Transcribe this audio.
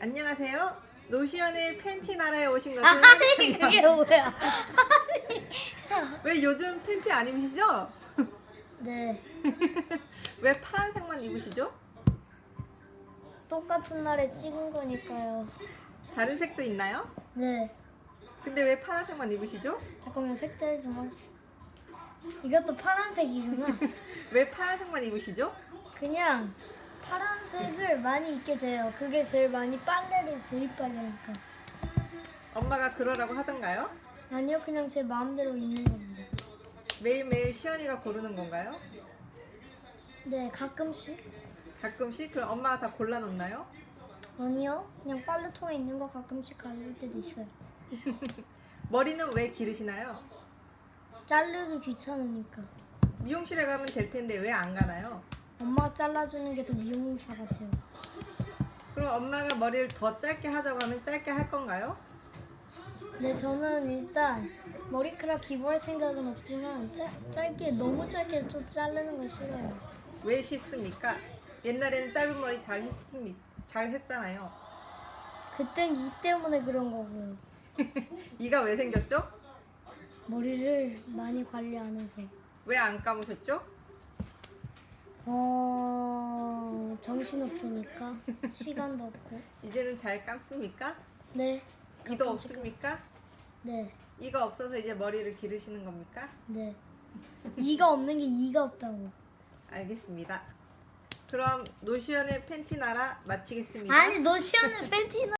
안녕하세요. 노시연의 팬티 나라에 오신 것을 아니 그게 뭐야? 왜 요즘 팬티 안 입으시죠? 네 왜 파란색만 입으시죠? 똑같은 날에 찍은 거니까요. 다른 색도 있나요? 네 근데 왜 파란색만 입으시죠? 잠깐만 색깔 좀 하시. 이것도 파란색이구나. 왜 파란색만 입으시죠? 그냥 파란색을 많이 입게 돼요. 그게 제일 많이 빨래를 제일 빨리 하니까. 엄마가 그러라고 하던가요? 아니요 그냥 제 마음대로 입는 겁니다. 매일매일 시연이가 고르는 건가요? 네 가끔씩 가끔씩? 그럼 엄마가 다 골라놓나요? 아니요 그냥 빨래통에 있는 거 가끔씩 가져올 때도 있어요. 머리는 왜 기르시나요? 자르기 귀찮으니까. 미용실에 가면 될 텐데 왜 안 가나요? 엄마가 잘라주는 게 더 미용사 같아요. 그럼 엄마가 머리를 더 짧게 하자고 하면 짧게 할 건가요? 네, 저는 일단 머리카락 기부할 생각은 없지만 짧, 짧게 너무 짧게 좀 자르는 거 싫어요. 왜 싫습니까? 옛날에는 짧은 머리 잘 했습니 잘 했잖아요. 그땐 이 때문에 그런 거고요. 이가 왜 생겼죠? 머리를 많이 관리 안 해서. 왜 안 감으셨죠? 어 정신 없으니까 시간도 없고. 이제는 잘 감습니까? 네, 이도 없습니까? 네, 이가 없어서 이제 머리를 기르시는 겁니까? 네. 이가 없는 게 이가 없다고. 알겠습니다. 그럼 노시연의 팬티 나라 마치겠습니다. 아니 너 시원해 팬티나.